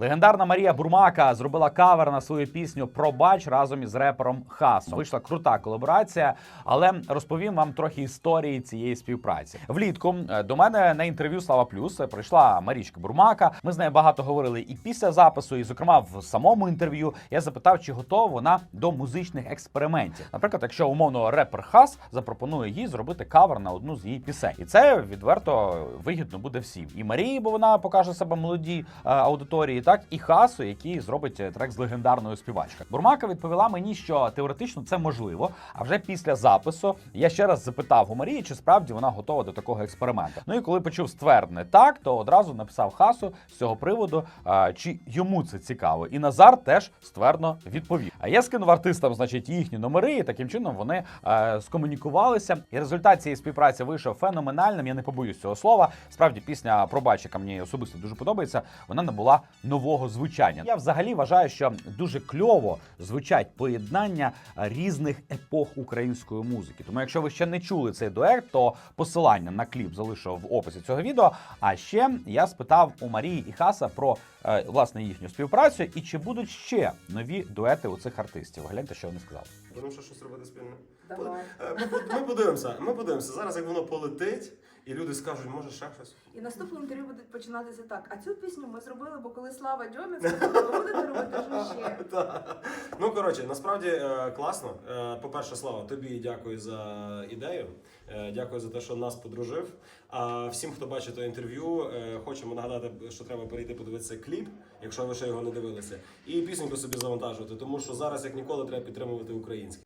Легендарна Марія Бурмака зробила кавер на свою пісню Пробач разом із репером Хасом. Вийшла крута колаборація, але розповім вам трохи історії цієї співпраці. Влітку е, до мене на інтерв'ю Слава Плюс прийшла Марічка Бурмака. Ми з нею багато говорили і після запису, і зокрема в самому інтерв'ю. Я запитав, чи готова вона до музичних експериментів. Наприклад, якщо умовно репер Хас запропонує їй зробити кавер на одну з її пісень, і це відверто вигідно буде всім. І Марії, бо вона покаже себе молодій е, аудиторії, так і Хасу, який зробить е, трек з легендарною співачкою. Бурмака відповіла мені, що теоретично це можливо. А вже після запису я ще раз запитав у Марії, чи справді вона готова до такого експерименту. Ну і коли почув ствердне так, то одразу написав Хасу з цього приводу, чи йому це цікаво. І Назар теж ствердно відповів. Я скинув артистам, значить, їхні номери, і таким чином вони е, скомунікувалися. І результат цієї співпраці вийшов феноменальним. Я не побоюсь цього слова. Справді, пісня пробач, яка мені особисто дуже подобається, вона набула нового звучання. Я взагалі вважаю, що дуже кльово звучать поєднання е, різних епох української музики. Тому, якщо ви ще не чули цей дует, то посилання на кліп залишу в описі цього відео. А ще я спитав у Марії і Хаса про е, власне їхню співпрацю і чи будуть ще нові дуети у цих артистів. Гляньте, що вони сказали. Будемо ще щось робити спільне. Давай. Е, ми подивимося. Ми подивимося. Зараз як воно полетить, і люди скажуть, може ще щось. І наступне інтерв'ю буде починатися так. А цю пісню ми зробили, бо коли Слава Дьомін сказав, ви будете робити вже ще. Так. Ну коротше, насправді е, класно. Е, По-перше, Слава, тобі дякую за ідею. Е, Дякую за те, що нас подружив. А всім, хто бачить то інтерв'ю, е, хочемо нагадати, що треба перейти подивитися кліп, якщо ви ще його не дивилися, і пісню собі завантажувати, тому що зараз як ніколи треба підтримувати українське.